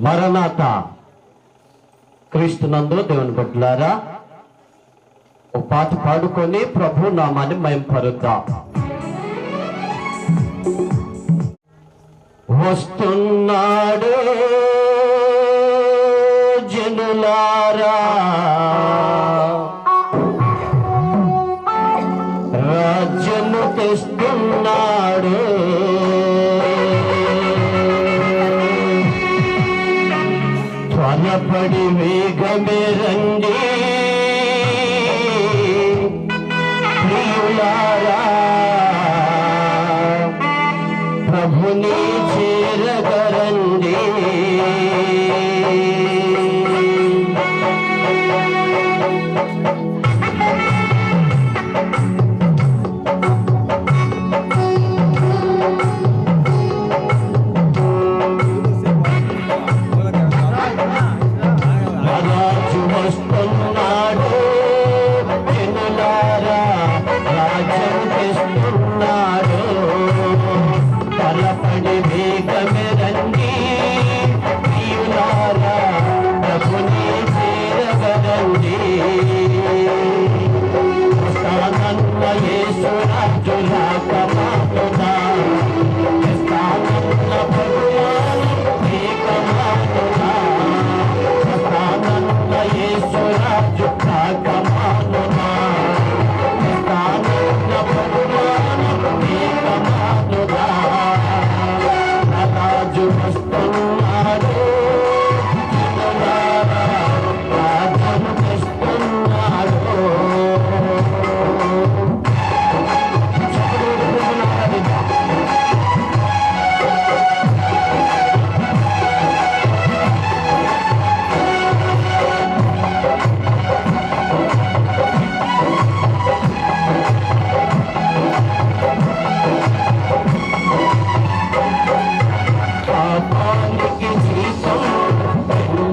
మరణాత. క్రీస్తునందు దేవుని బిడ్డలారా ఒక పాట పాడుకొని ప్రభు నామాన్ని మేం పరుద్దాం వస్తున్నాడు జనులారా. படி రాజు వస్తున్నాడు జనులారా రాజ్యం తెస్తున్నాడు తలపడి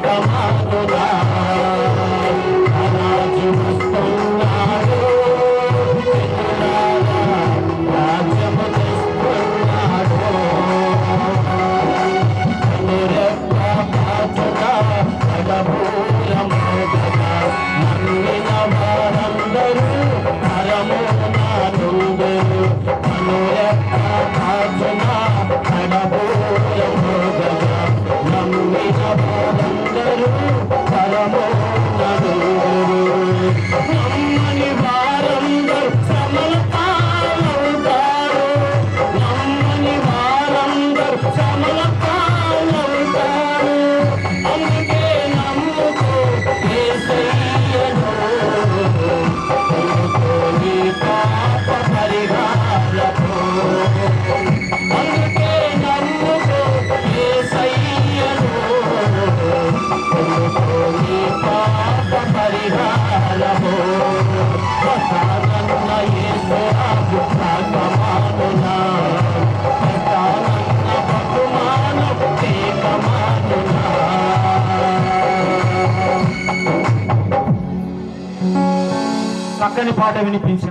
Santa Madrugada చక్కని పాట వినిపించి